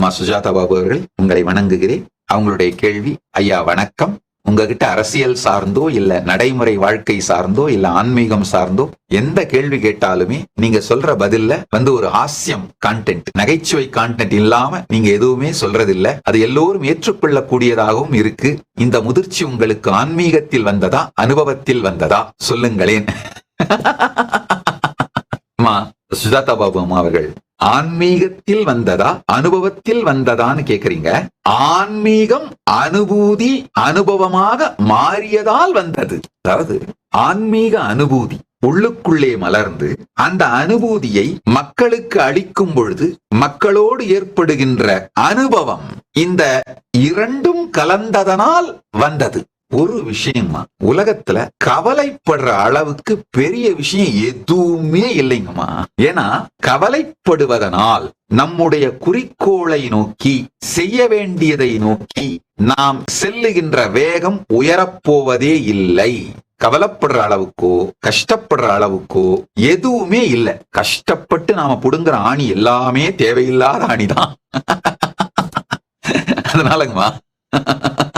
மா சுஜாதா பாபு அவர்கள் உங்களை வணங்குகிறேன். அவங்களுடைய கேள்வி ஐயா வணக்கம். உங்ககிட்ட அரசியல் சார்ந்தோ இல்ல நடைமுறை வாழ்க்கை சார்ந்தோ இல்ல ஆன்மீகம் சார்ந்தோ எந்த கேள்வி கேட்டாலுமே நீங்க சொல்ற பதில்ல வந்து ஒரு ஹாஸ்யம் கான்டென்ட் நகைச்சுவை கான்டென்ட் இல்லாம நீங்க எதுவுமே சொல்றதில்ல. அது எல்லோரும் ஏற்றுக்கொள்ளக்கூடியதாகவும் இருக்கு. இந்த முதிர்ச்சி உங்களுக்கு ஆன்மீகத்தில் வந்ததா அனுபவத்தில் வந்ததா? சொல்லுங்களேன். அம்மா சுஜாதா பாபு அம்மா அவர்கள் ஆன்மீகத்தில் வந்ததா? அனுபவத்தில் வந்ததான்னு கேக்குறீங்க. ஆன்மீகம் அனுபூதி அனுபவமாக மாறியதால் வந்தது. அதாவது ஆன்மீக அனுபூதி உள்ளுக்குள்ளே மலர்ந்து அந்த அனுபூதியை மக்களுக்கு அளிக்கும் பொழுது மக்களோடு ஏற்படுகின்ற அனுபவம் இந்த இரண்டும் கலந்ததனால் வந்தது. ஒரு விஷயம்மா உலகத்துல கவலைப்படுற அளவுக்கு பெரிய விஷயம் எதுவுமே இல்லைங்கம்மா. ஏன்னா கவலைப்படுவதனால் நம்முடைய குறிக்கோளை நோக்கி செய்ய வேண்டியதை நோக்கி நாம் செல்லுகின்ற வேகம் உயரப்போவதே இல்லை. கவலைப்படுற அளவுக்கோ கஷ்டப்படுற அளவுக்கோ எதுவுமே இல்லை. கஷ்டப்பட்டு நாம புடுங்குற ஆணி எல்லாமே தேவையில்லாத ஆணிதான். அதனாலங்கம்மா.